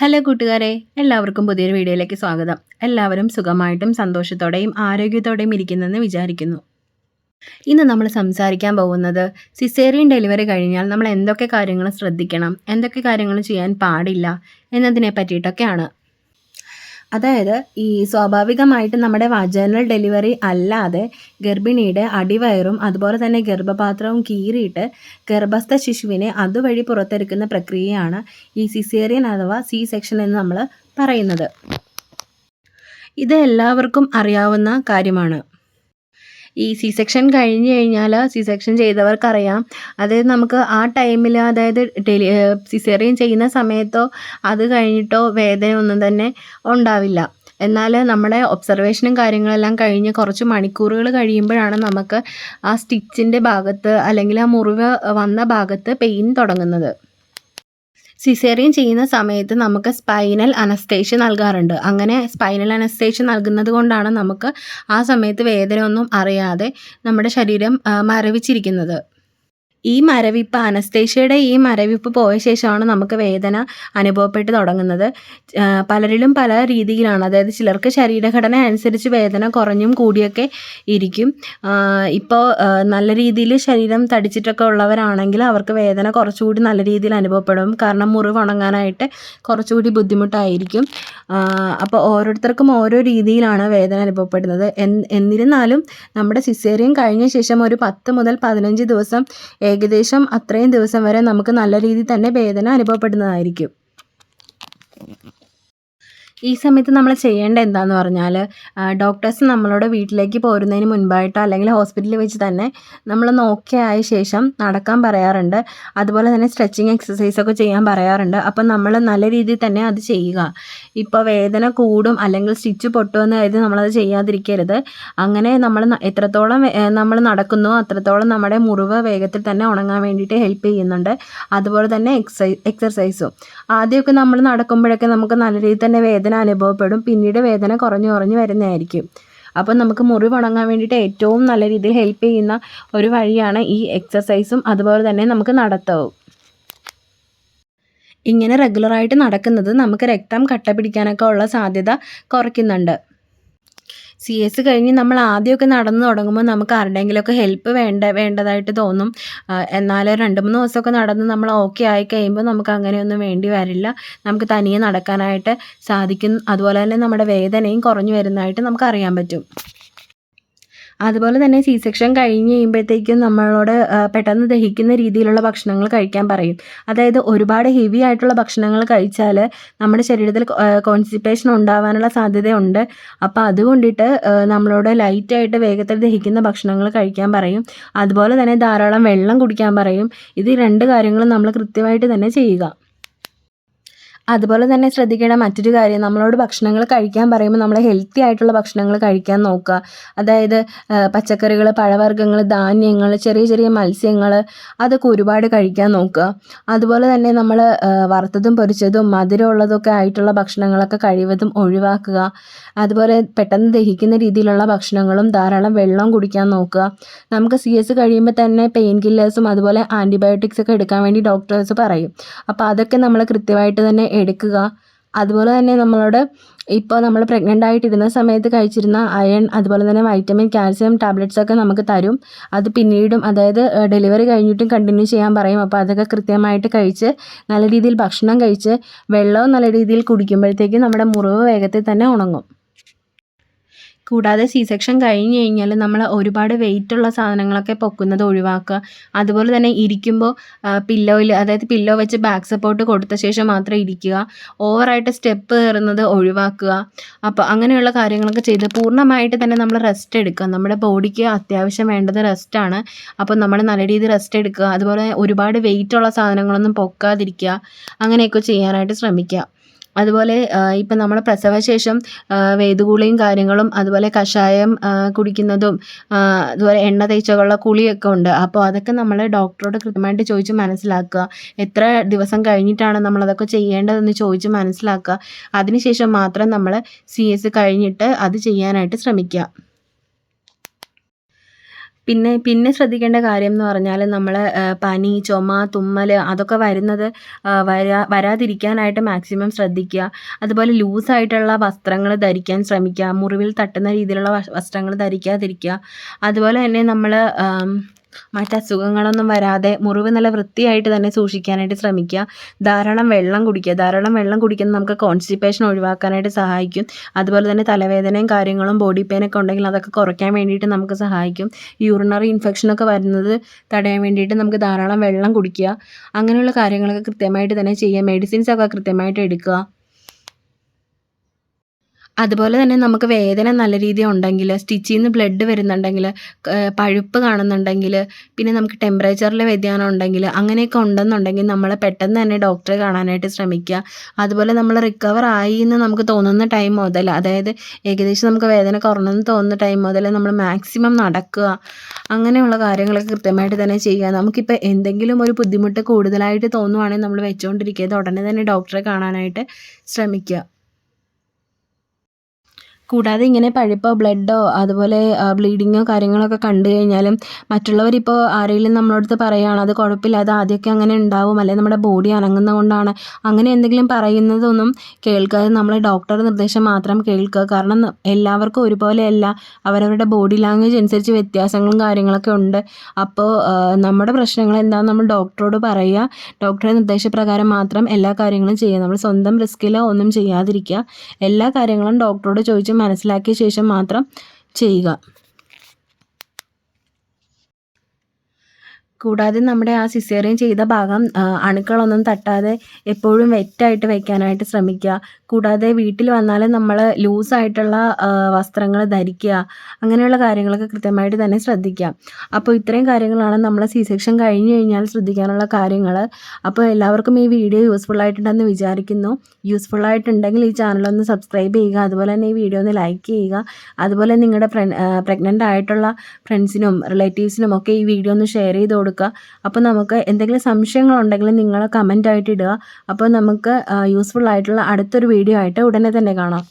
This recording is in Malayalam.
ഹലോ കൂട്ടുകാരെ എല്ലാവർക്കും പുതിയൊരു വീഡിയോയിലേക്ക് സ്വാഗതം. എല്ലാവരും സുഖമായിട്ടും സന്തോഷത്തോടെയും ആരോഗ്യത്തോടെയും ഇരിക്കുന്നെന്ന് വിചാരിക്കുന്നു. ഇന്ന് നമ്മൾ സംസാരിക്കാൻ പോകുന്നത് സിസേറിയൻ ഡെലിവറി കഴിഞ്ഞാൽ നമ്മൾ എന്തൊക്കെ കാര്യങ്ങൾ ശ്രദ്ധിക്കണം എന്തൊക്കെ കാര്യങ്ങൾ ചെയ്യാൻ പാടില്ല എന്നതിനെ പറ്റിയിട്ടൊക്കെയാണ്. അതായത് ഈ സ്വാഭാവികമായിട്ട് നമ്മുടെ വജനൽ ഡെലിവറി അല്ലാതെ ഗർഭിണിയുടെ അടിവയറും അതുപോലെ തന്നെ ഗർഭപാത്രവും കീറിയിട്ട് ഗർഭസ്ഥ ശിശുവിനെ അതുവഴി പുറത്തെടുക്കുന്ന പ്രക്രിയയാണ് ഈ സിസേറിയൻ അഥവാ സി സെക്ഷൻ എന്ന് നമ്മൾ പറയുന്നത്. ഇത് എല്ലാവർക്കും അറിയാവുന്ന കാര്യമാണ്. ഈ സി സെക്ഷൻ കഴിഞ്ഞ് കഴിഞ്ഞാൽ സി സെക്ഷൻ ചെയ്തവർക്കറിയാം. അതായത് നമുക്ക് ആ ടൈമിൽ അതായത് ഡെലി സിസേറിയൻ ചെയ്യുന്ന സമയത്തോ അത് കഴിഞ്ഞിട്ടോ വേദന ഒന്നും തന്നെ ഉണ്ടാവില്ല. എന്നാൽ നമ്മുടെ ഒബ്സർവേഷനും കാര്യങ്ങളെല്ലാം കഴിഞ്ഞ് കുറച്ച് മണിക്കൂറുകൾ കഴിയുമ്പോഴാണ് നമുക്ക് ആ സ്റ്റിച്ചിന്റെ ഭാഗത്ത് അല്ലെങ്കിൽ ആ മുറിവ് വന്ന ഭാഗത്ത് പെയിൻ തുടങ്ങുന്നത്. സിസേറിയൻ ചെയ്യുന്ന സമയത്ത് നമുക്ക് സ്പൈനൽ അനസ്തേഷ്യ നൽകാറുണ്ട്. അങ്ങനെ സ്പൈനൽ അനസ്തേഷ്യ നൽകുന്നത് കൊണ്ടാണ് നമുക്ക് ആ സമയത്ത് വേദന ഒന്നും അറിയാതെ നമ്മുടെ ശരീരം മരവിച്ചിരിക്കുന്നത്. ഈ മരവിപ്പ് അനസ്തേഷ്യയുടെ ഈ മരവിപ്പ് പോയ ശേഷമാണ് നമുക്ക് വേദന അനുഭവപ്പെട്ട് തുടങ്ങുന്നത്. പലരിലും പല രീതിയിലാണ്. അതായത് ചിലർക്ക് ശരീരഘടന അനുസരിച്ച് വേദന കുറഞ്ഞും കൂടിയൊക്കെ ഇരിക്കും. ഇപ്പോൾ നല്ല രീതിയിൽ ശരീരം തടിച്ചിട്ടൊക്കെ ഉള്ളവരാണെങ്കിൽ അവർക്ക് വേദന കുറച്ചുകൂടി നല്ല രീതിയിൽ അനുഭവപ്പെടും. കാരണം മുറിവ് ഉണങ്ങാനായിട്ട് കുറച്ചുകൂടി ബുദ്ധിമുട്ടായിരിക്കും. അപ്പോൾ ഓരോരുത്തർക്കും ഓരോ രീതിയിലാണ് വേദന അനുഭവപ്പെടുന്നത്. എന്നിരുന്നാലും നമ്മുടെ സിസേറിയൻ കഴിഞ്ഞ ശേഷം ഒരു പത്ത് മുതൽ പതിനഞ്ച് ദിവസം ഏകദേശം അത്രയും ദിവസം വരെ നമുക്ക് നല്ല രീതിയിൽ തന്നെ വേദന അനുഭവപ്പെടുന്നതായിരിക്കും. ഈ സമയത്ത് നമ്മൾ ചെയ്യേണ്ട എന്താന്ന് പറഞ്ഞാൽ ഡോക്ടേഴ്സ് നമ്മളോട് വീട്ടിലേക്ക് പോരുന്നതിന് മുൻപായിട്ട് അല്ലെങ്കിൽ ഹോസ്പിറ്റലിൽ വെച്ച് തന്നെ നമ്മൾ നോക്കിയായ ശേഷം നടക്കാൻ പറയാറുണ്ട്. അതുപോലെ തന്നെ സ്ട്രെച്ചിങ് എക്സസൈസൊക്കെ ചെയ്യാൻ പറയാറുണ്ട്. അപ്പം നമ്മൾ നല്ല രീതിയിൽ തന്നെ അത് ചെയ്യുക. ഇപ്പോൾ വേദന കൂടും അല്ലെങ്കിൽ സ്റ്റിച്ച് പൊട്ടുമെന്ന് കരുതി നമ്മളത് ചെയ്യാതിരിക്കരുത്. അങ്ങനെ നമ്മൾ എത്രത്തോളം നമ്മൾ നടക്കുന്നു അത്രത്തോളം നമ്മുടെ മുറിവ് വേഗത്തിൽ തന്നെ ഉണങ്ങാൻ വേണ്ടിയിട്ട് ഹെൽപ്പ് ചെയ്യുന്നുണ്ട്. അതുപോലെ തന്നെ എക്സൈ എക്സർസൈസും ആദ്യമൊക്കെ നമ്മൾ നടക്കുമ്പോഴൊക്കെ നമുക്ക് നല്ല രീതിയിൽ തന്നെ വേദന വേദന അനുഭവപ്പെടും. പിന്നീട് വേദന കുറഞ്ഞു കുറഞ്ഞു വരുന്നതായിരിക്കും. അപ്പം നമുക്ക് മുറി ഉണങ്ങാൻ വേണ്ടിയിട്ട് ഏറ്റവും നല്ല രീതിയിൽ ഹെൽപ്പ് ചെയ്യുന്ന ഒരു വഴിയാണ് ഈ എക്സസൈസും അതുപോലെ തന്നെ നമുക്ക് നടത്തവും. ഇങ്ങനെ റെഗുലറായിട്ട് നടക്കുന്നത് നമുക്ക് രക്തം കട്ട പിടിക്കാനൊക്കെ ഉള്ള സാധ്യത കുറയ്ക്കുന്നുണ്ട്. സി എസ് കഴിഞ്ഞ് നമ്മൾ ആദ്യമൊക്കെ നടന്നു തുടങ്ങുമ്പോൾ നമുക്ക് ആരുടെയെങ്കിലുമൊക്കെ ഹെൽപ്പ് വേണ്ട വേണ്ടതായിട്ട് തോന്നും. എന്നാൽ രണ്ട് മൂന്ന് ദിവസമൊക്കെ നടന്ന് നമ്മൾ ഓക്കെ ആയി കഴിയുമ്പോൾ നമുക്ക് അങ്ങനെയൊന്നും വേണ്ടി വരില്ല. നമുക്ക് തനിയെ നടക്കാനായിട്ട് സാധിക്കും. അതുപോലെ തന്നെ നമ്മുടെ വേദനയും കുറഞ്ഞു വരുന്നതായിട്ട് നമുക്ക് അറിയാൻ പറ്റും. അതുപോലെ തന്നെ സി സെക്ഷൻ കഴിഞ്ഞ് കഴിയുമ്പോഴത്തേക്കും നമ്മളോട് പെട്ടെന്ന് ദഹിക്കുന്ന രീതിയിലുള്ള ഭക്ഷണങ്ങൾ കഴിക്കാൻ പറയും. അതായത് ഒരുപാട് ഹെവി ആയിട്ടുള്ള ഭക്ഷണങ്ങൾ കഴിച്ചാൽ നമ്മുടെ ശരീരത്തിൽ കോൺസ്റ്റിപ്പേഷൻ ഉണ്ടാവാനുള്ള സാധ്യതയുണ്ട്. അപ്പോൾ അതുകൊണ്ടിട്ട് നമ്മളോട് ലൈറ്റായിട്ട് വേഗത്തിൽ ദഹിക്കുന്ന ഭക്ഷണങ്ങൾ കഴിക്കാൻ പറയും. അതുപോലെ തന്നെ ധാരാളം വെള്ളം കുടിക്കാൻ പറയും. ഇത് രണ്ട് കാര്യങ്ങളും നമ്മൾ കൃത്യമായിട്ട് തന്നെ ചെയ്യുക. അതുപോലെ തന്നെ ശ്രദ്ധിക്കേണ്ട മറ്റൊരു കാര്യം നമ്മളോട് ഭക്ഷണങ്ങൾ കഴിക്കാൻ പറയുമ്പോൾ നമ്മൾ ഹെൽത്തി ആയിട്ടുള്ള ഭക്ഷണങ്ങൾ കഴിക്കാൻ നോക്കുക. അതായത് പച്ചക്കറികൾ പഴവർഗങ്ങൾ ധാന്യങ്ങൾ ചെറിയ ചെറിയ മത്സ്യങ്ങൾ അതൊക്കെ ഒരുപാട് കഴിക്കാൻ നോക്കുക. അതുപോലെ തന്നെ നമ്മൾ വറുത്തതും പൊരിച്ചതും മധുരമുള്ളതൊക്കെ ആയിട്ടുള്ള ഭക്ഷണങ്ങളൊക്കെ കഴിവതും ഒഴിവാക്കുക. അതുപോലെ പെട്ടെന്ന് ദഹിക്കുന്ന രീതിയിലുള്ള ഭക്ഷണങ്ങളും ധാരാളം വെള്ളം കുടിക്കാൻ നോക്കുക. നമുക്ക് സി എസ് കഴിയുമ്പോൾ തന്നെ പെയിൻ കില്ലേഴ്സും അതുപോലെ ആന്റിബയോട്ടിക്സ് ഒക്കെ എടുക്കാൻ വേണ്ടി ഡോക്ടേഴ്സ് പറയും. അപ്പോൾ അതൊക്കെ നമ്മൾ കൃത്യമായിട്ട് തന്നെ എടുക്കുക. അതുപോലെ തന്നെ നമ്മളോട് ഇപ്പോൾ നമ്മൾ പ്രഗ്നന്റ് ആയിട്ടിരുന്ന സമയത്ത് കഴിച്ചിരുന്ന അയൺ അതുപോലെ തന്നെ വൈറ്റമിൻ കാൽസ്യം ടാബ്ലറ്റ്സ് ഒക്കെ നമുക്ക് തരും. അത് പിന്നീടും അതായത് ഡെലിവറി കഴിഞ്ഞിട്ടും കണ്ടിന്യൂ ചെയ്യാൻ പറയും. അപ്പോൾ അതൊക്കെ കൃത്യമായിട്ട് കഴിച്ച് നല്ല രീതിയിൽ ഭക്ഷണം കഴിച്ച് വെള്ളവും നല്ല രീതിയിൽ കുടിക്കുമ്പോഴത്തേക്കും നമ്മുടെ മുറിവ് വേഗത്തിൽ തന്നെ ഉണങ്ങും. കൂടാതെ സി സെക്ഷൻ കഴിഞ്ഞ് കഴിഞ്ഞാൽ നമ്മൾ ഒരുപാട് വെയിറ്റ് ഉള്ള സാധനങ്ങളൊക്കെ പൊക്കുന്നത് ഒഴിവാക്കുക. അതുപോലെ തന്നെ ഇരിക്കുമ്പോൾ പില്ലോയിൽ അതായത് പില്ലോ വെച്ച് ബാക്ക് സപ്പോർട്ട് കൊടുത്ത ശേഷം മാത്രം ഇരിക്കുക. ഓവറായിട്ട് സ്റ്റെപ്പ് കയറുന്നത് ഒഴിവാക്കുക. അപ്പോൾ അങ്ങനെയുള്ള കാര്യങ്ങളൊക്കെ ചെയ്ത് പൂർണമായിട്ട് തന്നെ നമ്മൾ റെസ്റ്റ് എടുക്കുക. നമ്മുടെ ബോഡിക്ക് അത്യാവശ്യം വേണ്ടത് റെസ്റ്റാണ് അപ്പോൾ നമ്മൾ നല്ല രീതിയിൽ റെസ്റ്റ് എടുക്കുക. അതുപോലെ ഒരുപാട് വെയിറ്റ് ഉള്ള സാധനങ്ങളൊന്നും പൊക്കാതിരിക്കുക. അങ്ങനെയൊക്കെ ചെയ്യാനായിട്ട് ശ്രമിക്കുക. അതുപോലെ ഇപ്പം നമ്മൾ പ്രസവശേഷം വേദുകൂളിയും കാര്യങ്ങളും അതുപോലെ കഷായം കുടിക്കുന്നതും അതുപോലെ എണ്ണ തേച്ചുള്ള കുളിയൊക്കെ ഉണ്ട്. അപ്പോൾ അതൊക്കെ നമ്മൾ ഡോക്ടറോട് കൃത്യമായിട്ട് ചോദിച്ച് മനസ്സിലാക്കുക. എത്ര ദിവസം കഴിഞ്ഞിട്ടാണ് നമ്മളതൊക്കെ ചെയ്യേണ്ടതെന്ന് ചോദിച്ച് മനസ്സിലാക്കുക. അതിനുശേഷം മാത്രം നമ്മൾ സി എസ് കഴിഞ്ഞിട്ട് അത് ചെയ്യാനായിട്ട് ശ്രമിക്കുക. പിന്നെ പിന്നെ ശ്രദ്ധിക്കേണ്ട കാര്യം എന്ന് പറഞ്ഞാൽ നമ്മൾ പനി ചുമ തുമ്മൽ അതൊക്കെ വരുന്നത് വരാ വരാതിരിക്കാനായിട്ട് മാക്സിമം ശ്രദ്ധിക്കുക. അതുപോലെ ലൂസായിട്ടുള്ള വസ്ത്രങ്ങൾ ധരിക്കാൻ ശ്രമിക്കുക. മുറിവിൽ തട്ടുന്ന രീതിയിലുള്ള വസ്ത്രങ്ങൾ ധരിക്കാതിരിക്കുക. അതുപോലെ തന്നെ നമ്മൾ മറ്റസുഖങ്ങളൊന്നും വരാതെ മുറിവ് നല്ല വൃത്തിയായിട്ട് തന്നെ സൂക്ഷിക്കാനായിട്ട് ശ്രമിക്കുക. ധാരാളം വെള്ളം കുടിക്കുക. ധാരാളം വെള്ളം കുടിക്കുന്നത് നമുക്ക് കോൺസ്റ്റിപ്പേഷൻ ഒഴിവാക്കാനായിട്ട് സഹായിക്കും. അതുപോലെ തന്നെ തലവേദനയും കാര്യങ്ങളും ബോഡി പെയിനൊക്കെ ഉണ്ടെങ്കിൽ അതൊക്കെ കുറയ്ക്കാൻ വേണ്ടിയിട്ട് നമുക്ക് സഹായിക്കും. യൂറിനറി ഇൻഫെക്ഷനൊക്കെ വരുന്നത് തടയാൻ വേണ്ടിയിട്ട് നമുക്ക് ധാരാളം വെള്ളം കുടിക്കുക. അങ്ങനെയുള്ള കാര്യങ്ങളൊക്കെ കൃത്യമായിട്ട് തന്നെ ചെയ്യുക. മെഡിസിൻസൊക്കെ കൃത്യമായിട്ട് എടുക്കുക. അതുപോലെ തന്നെ നമുക്ക് വേദന നല്ല രീതിയിൽ ഉണ്ടെങ്കിൽ സ്റ്റിച്ചിൽ നിന്ന് ബ്ലഡ് വരുന്നുണ്ടെങ്കിൽ പഴുപ്പ് കാണുന്നുണ്ടെങ്കിൽ പിന്നെ നമുക്ക് ടെമ്പറേച്ചറിൽ വ്യതിയാനം ഉണ്ടെങ്കിൽ അങ്ങനെയൊക്കെ ഉണ്ടെന്നുണ്ടെങ്കിൽ നമ്മൾ പെട്ടെന്ന് തന്നെ ഡോക്ടറെ കാണാനായിട്ട് ശ്രമിക്കുക. അതുപോലെ നമ്മൾ റിക്കവർ ആയി എന്ന് നമുക്ക് തോന്നുന്ന ടൈം മുതൽ അതായത് ഏകദേശം നമുക്ക് വേദന കുറഞ്ഞെന്ന് തോന്നുന്ന ടൈം മുതൽ നമ്മൾ മാക്സിമം നടക്കുക. അങ്ങനെയുള്ള കാര്യങ്ങളൊക്കെ കൃത്യമായിട്ട് തന്നെ ചെയ്യുക. നമുക്കിപ്പോൾ എന്തെങ്കിലും ഒരു ബുദ്ധിമുട്ട് കൂടുതലായിട്ട് തോന്നുവാണെങ്കിൽ നമ്മൾ വെച്ചുകൊണ്ടിരിക്കുക ഉടനെ തന്നെ ഡോക്ടറെ കാണാനായിട്ട് ശ്രമിക്കുക. കൂടാതെ ഇങ്ങനെ പഴുപ്പോ ബ്ലഡോ അതുപോലെ ബ്ലീഡിങ്ങോ കാര്യങ്ങളൊക്കെ കണ്ടു കഴിഞ്ഞാലും മറ്റുള്ളവരിപ്പോൾ ആരെങ്കിലും നമ്മളടുത്ത് പറയുകയാണ് അത് കുഴപ്പമില്ല അത് ആദ്യമൊക്കെ അങ്ങനെ ഉണ്ടാവും അല്ലെങ്കിൽ നമ്മുടെ ബോഡി അനങ്ങുന്ന കൊണ്ടാണ് അങ്ങനെ എന്തെങ്കിലും പറയുന്നതൊന്നും കേൾക്കാതെ നമ്മൾ ഡോക്ടറുടെ നിർദ്ദേശം മാത്രം കേൾക്കുക. കാരണം എല്ലാവർക്കും ഒരുപോലെയല്ല അവരവരുടെ ബോഡി ലാംഗ്വേജ് അനുസരിച്ച് വ്യത്യാസങ്ങളും കാര്യങ്ങളൊക്കെ ഉണ്ട്. അപ്പോൾ നമ്മുടെ പ്രശ്നങ്ങൾ എന്താണെന്ന് നമ്മൾ ഡോക്ടറോട് പറയുക. ഡോക്ടറുടെ നിർദ്ദേശപ്രകാരം മാത്രം എല്ലാ കാര്യങ്ങളും ചെയ്യുക. നമ്മൾ സ്വന്തം റിസ്കിലോ ഒന്നും ചെയ്യാതിരിക്കുക. എല്ലാ കാര്യങ്ങളും ഡോക്ടറോട് ചോദിച്ച് മനസ്സിലാക്കിയ ശേഷം മാത്രം ചെയ്യുക. കൂടാതെ നമ്മുടെ ആ സിസേറിയൻ ചെയ്ത ഭാഗം അണുക്കളൊന്നും തട്ടാതെ എപ്പോഴും വെറ്റായിട്ട് വയ്ക്കാനായിട്ട് ശ്രമിക്കുക. കൂടാതെ വീട്ടിൽ വന്നാൽ നമ്മൾ ലൂസായിട്ടുള്ള വസ്ത്രങ്ങൾ ധരിക്കുക. അങ്ങനെയുള്ള കാര്യങ്ങളൊക്കെ കൃത്യമായിട്ട് തന്നെ ശ്രദ്ധിക്കുക. അപ്പോൾ ഇത്രയും കാര്യങ്ങളാണ് നമ്മൾ സി സെക്ഷൻ കഴിഞ്ഞു കഴിഞ്ഞാൽ ശ്രദ്ധിക്കാനുള്ള കാര്യങ്ങൾ അപ്പോൾ എല്ലാവർക്കും ഈ വീഡിയോ യൂസ്ഫുൾ ആയിട്ടുണ്ടെന്ന് വിചാരിക്കുന്നു. യൂസ്ഫുൾ ആയിട്ടുണ്ടെങ്കിൽ ഈ ചാനലൊന്ന് സബ്സ്ക്രൈബ് ചെയ്യുക. അതുപോലെ തന്നെ ഈ വീഡിയോ ഒന്ന് ലൈക്ക് ചെയ്യുക. അതുപോലെ നിങ്ങളുടെ പ്രഗ്നന്റ് ആയിട്ടുള്ള ഫ്രണ്ട്സിനും റിലേറ്റീവ്സിനും ഒക്കെ ഈ വീഡിയോ ഒന്ന് ഷെയർ ചെയ്ത് കൊടുക്കുക. അപ്പോൾ നമുക്ക് എന്തെങ്കിലും സംശയങ്ങളുണ്ടെങ്കിൽ നിങ്ങൾ കമന്റ് ആയിട്ട് ഇടുക. അപ്പോൾ നമുക്ക് യൂസ്ഫുൾ ആയിട്ടുള്ള അടുത്തൊരു വീഡിയോ ആയിട്ട് ഉടനെ തന്നെ കാണാം.